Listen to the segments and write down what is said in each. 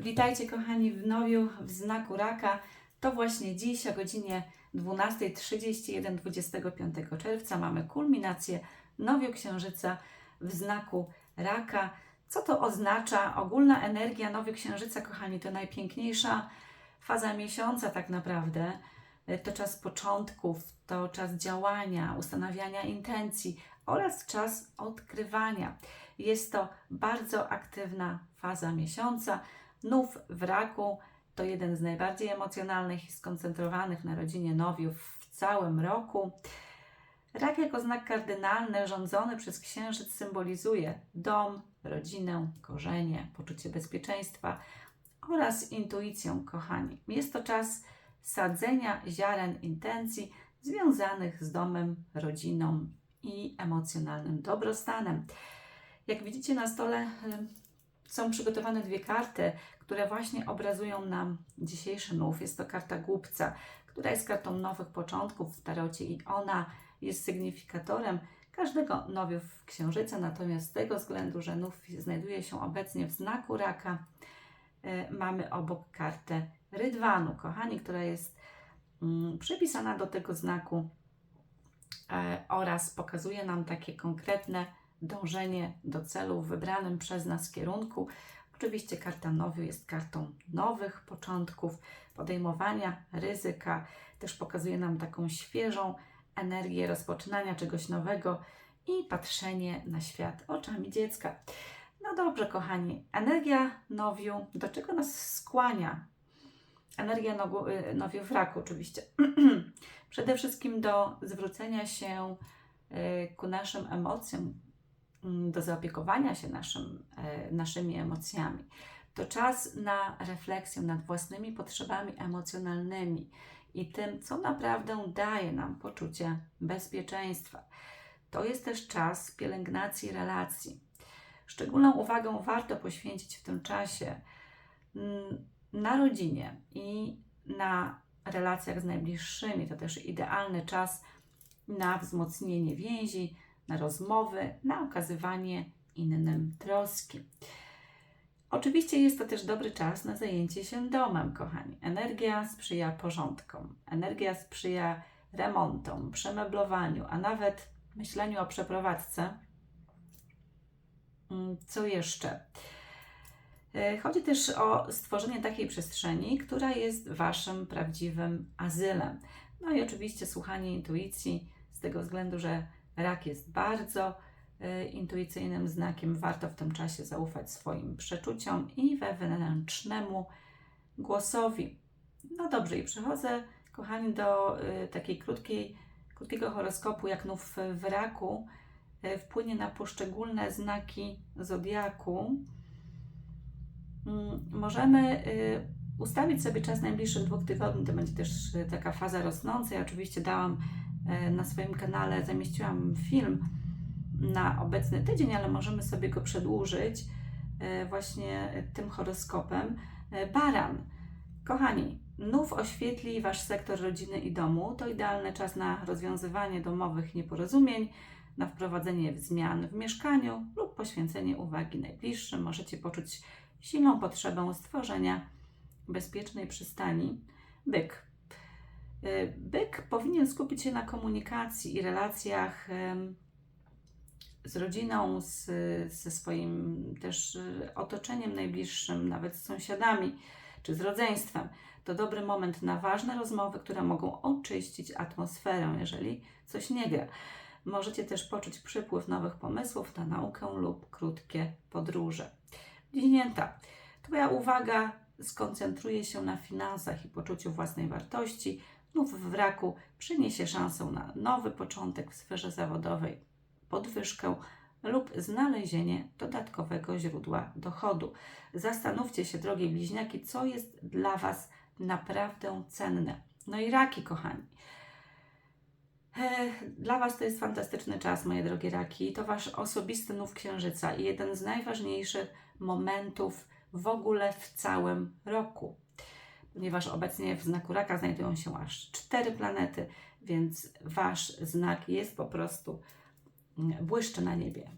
Witajcie kochani w nowiu w znaku raka. To właśnie dziś o godzinie 12.31 25 czerwca mamy kulminację nowiu księżyca w znaku raka. Co to oznacza? Ogólna energia nowiu księżyca, kochani, to najpiękniejsza faza miesiąca tak naprawdę. To czas początków, to czas działania, ustanawiania intencji oraz czas odkrywania. Jest to bardzo aktywna faza miesiąca. Nów w raku to jeden z najbardziej emocjonalnych i skoncentrowanych na rodzinie nowiów w całym roku. Rak jako znak kardynalny rządzony przez księżyc symbolizuje dom, rodzinę, korzenie, poczucie bezpieczeństwa oraz intuicję, kochani. Jest to czas sadzenia ziaren intencji związanych z domem, rodziną i emocjonalnym dobrostanem. Jak widzicie na stole są przygotowane dwie karty, które właśnie obrazują nam dzisiejszy nów. Jest to karta głupca, która jest kartą nowych początków w tarocie i ona jest sygnifikatorem każdego nowiu w księżyca, natomiast z tego względu, że nów znajduje się obecnie w znaku raka, y, mamy obok kartę rydwanu, kochani, która jest mm, przypisana do tego znaku e, oraz pokazuje nam takie konkretne dążenie do celu w wybranym przez nas kierunku. Oczywiście karta nowiu jest kartą nowych początków, podejmowania ryzyka, też pokazuje nam taką świeżą energię rozpoczynania czegoś nowego i patrzenie na świat oczami dziecka. No dobrze, kochani, energia nowiu, do czego nas skłania? Energia y, nowiu w raku, oczywiście. Przede wszystkim do zwrócenia się y, ku naszym emocjom, do zaopiekowania się naszym, e, naszymi emocjami. To czas na refleksję nad własnymi potrzebami emocjonalnymi i tym, co naprawdę daje nam poczucie bezpieczeństwa. To jest też czas pielęgnacji relacji. Szczególną uwagę warto poświęcić w tym czasie mm, na rodzinie i na relacjach z najbliższymi. To też idealny czas na wzmocnienie więzi, na rozmowy, na okazywanie innym troski. Oczywiście jest to też dobry czas na zajęcie się domem, kochani. Energia sprzyja porządkom, energia sprzyja remontom, przemeblowaniu, a nawet myśleniu o przeprowadzce. Mm, Co jeszcze? E, Chodzi też o stworzenie takiej przestrzeni, która jest Waszym prawdziwym azylem. No i oczywiście słuchanie intuicji, z tego względu, że rak jest bardzo e, intuicyjnym znakiem, warto w tym czasie zaufać swoim przeczuciom i wewnętrznemu głosowi. No dobrze, i przechodzę, kochani, do e, takiej krótkiej, krótkiego horoskopu, jak nów w raku e, wpłynie na poszczególne znaki zodiaku. Mm, Możemy ustawić sobie czas najbliższych dwóch tygodni. To będzie też taka faza rosnąca. Ja oczywiście dałam na swoim kanale, zamieściłam film na obecny tydzień, ale możemy sobie go przedłużyć y, właśnie tym horoskopem. Y, Baran. Kochani, nów oświetli Wasz sektor rodziny i domu. To idealny czas na rozwiązywanie domowych nieporozumień, na wprowadzenie zmian w mieszkaniu lub poświęcenie uwagi najbliższym. Możecie poczuć silną potrzebę stworzenia bezpiecznej przystani. Byk. Y, Byk powinien skupić się na komunikacji i relacjach z rodziną, z, ze swoim też y, otoczeniem najbliższym, nawet z sąsiadami czy z rodzeństwem. To dobry moment na ważne rozmowy, które mogą oczyścić atmosferę, jeżeli coś nie gra. Możecie też poczuć przypływ nowych pomysłów na naukę lub krótkie podróże. Bliźnięta. Twoja uwaga skoncentruje się na finansach i poczuciu własnej wartości. Nów w raku przyniesie szansę na nowy początek w sferze zawodowej, podwyżkę lub znalezienie dodatkowego źródła dochodu. Zastanówcie się, drogie bliźniaki, co jest dla Was naprawdę cenne. No i raki, kochani. Dla Was to jest fantastyczny czas, moje drogie raki. To Wasz osobisty nów księżyca i jeden z najważniejszych momentów w ogóle w całym roku. Ponieważ obecnie w znaku raka znajdują się aż cztery planety, więc Wasz znak jest po prostu mm, błyszczy na niebie.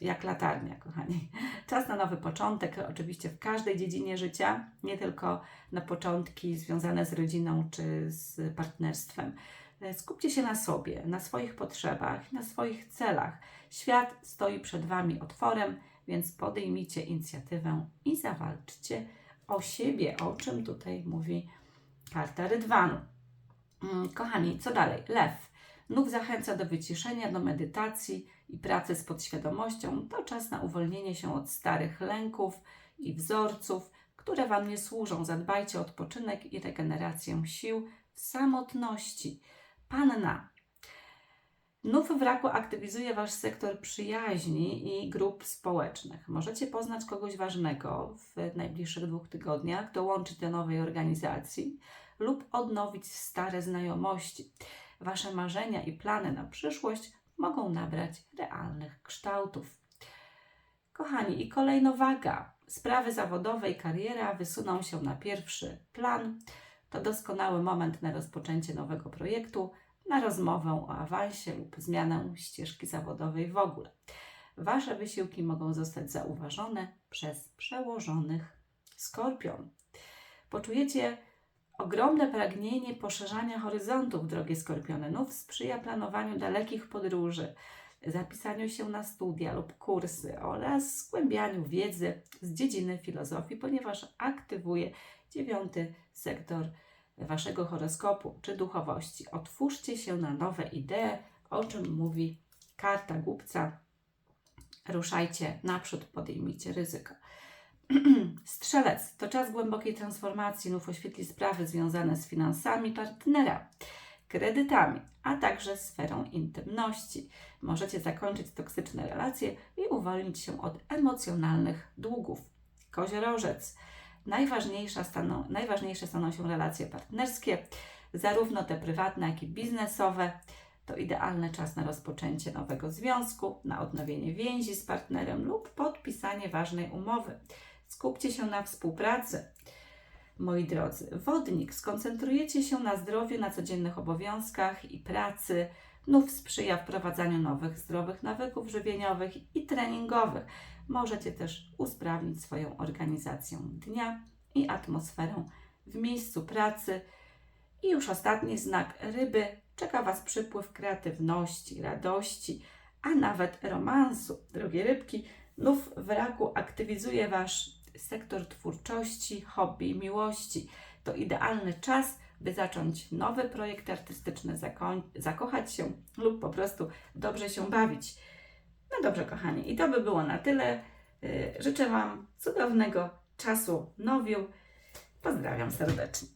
jak latarnia, kochani. Czas na nowy początek, oczywiście w każdej dziedzinie życia, nie tylko na początki związane z rodziną czy z partnerstwem. E, Skupcie się na sobie, na swoich potrzebach, na swoich celach. Świat stoi przed Wami otworem, więc podejmijcie inicjatywę i zawalczcie o siebie, o czym tutaj mówi karta Rydwanu. Mm, Kochani, co dalej? Lew. Nów zachęca do wyciszenia, do medytacji i pracy z podświadomością. To czas na uwolnienie się od starych lęków i wzorców, które Wam nie służą. Zadbajcie o odpoczynek i regenerację sił w samotności. Panna. Nów w raku aktywizuje Wasz sektor przyjaźni i grup społecznych. Możecie poznać kogoś ważnego w najbliższych dwóch tygodniach, dołączyć do nowej organizacji lub odnowić stare znajomości. Wasze marzenia i plany na przyszłość mogą nabrać realnych kształtów. Kochani, i kolejno waga. Sprawy zawodowe i kariera wysuną się na pierwszy plan. To doskonały moment na rozpoczęcie nowego projektu, na rozmowę o awansie lub zmianę ścieżki zawodowej w ogóle. Wasze wysiłki mogą zostać zauważone przez przełożonych Skorpion. Poczujecie ogromne pragnienie poszerzania horyzontów, drogie Skorpiony. Nów sprzyja planowaniu dalekich podróży, zapisaniu się na studia lub kursy oraz zgłębianiu wiedzy z dziedziny filozofii, ponieważ aktywuje dziewiąty sektor waszego horoskopu czy duchowości. Otwórzcie się na nowe idee, o czym mówi karta głupca. Ruszajcie naprzód, podejmijcie ryzyko. Strzelec to czas głębokiej transformacji, nów oświetli sprawy związane z finansami partnera, kredytami, a także sferą intymności. Możecie zakończyć toksyczne relacje i uwolnić się od emocjonalnych długów. Koziorożec. Najważniejsza staną, najważniejsze staną się relacje partnerskie, zarówno te prywatne, jak i biznesowe. To idealny czas na rozpoczęcie nowego związku, na odnowienie więzi z partnerem lub podpisanie ważnej umowy. Skupcie się na współpracy. Moi drodzy, wodnik, skoncentrujecie się na zdrowiu, na codziennych obowiązkach i pracy. Nów sprzyja wprowadzaniu nowych zdrowych nawyków żywieniowych i treningowych. Możecie też usprawnić swoją organizację dnia i atmosferę w miejscu pracy. I już ostatni znak ryby. Czeka Was przypływ kreatywności, radości, a nawet romansu. Drogie rybki, nów w raku aktywizuje Wasz sektor twórczości, hobby miłości. To idealny czas, by zacząć nowy projekt artystyczny, zakochać się lub po prostu dobrze się bawić. No dobrze, kochani, i to by było na tyle. Yy, Życzę Wam cudownego czasu nowiu. Pozdrawiam serdecznie.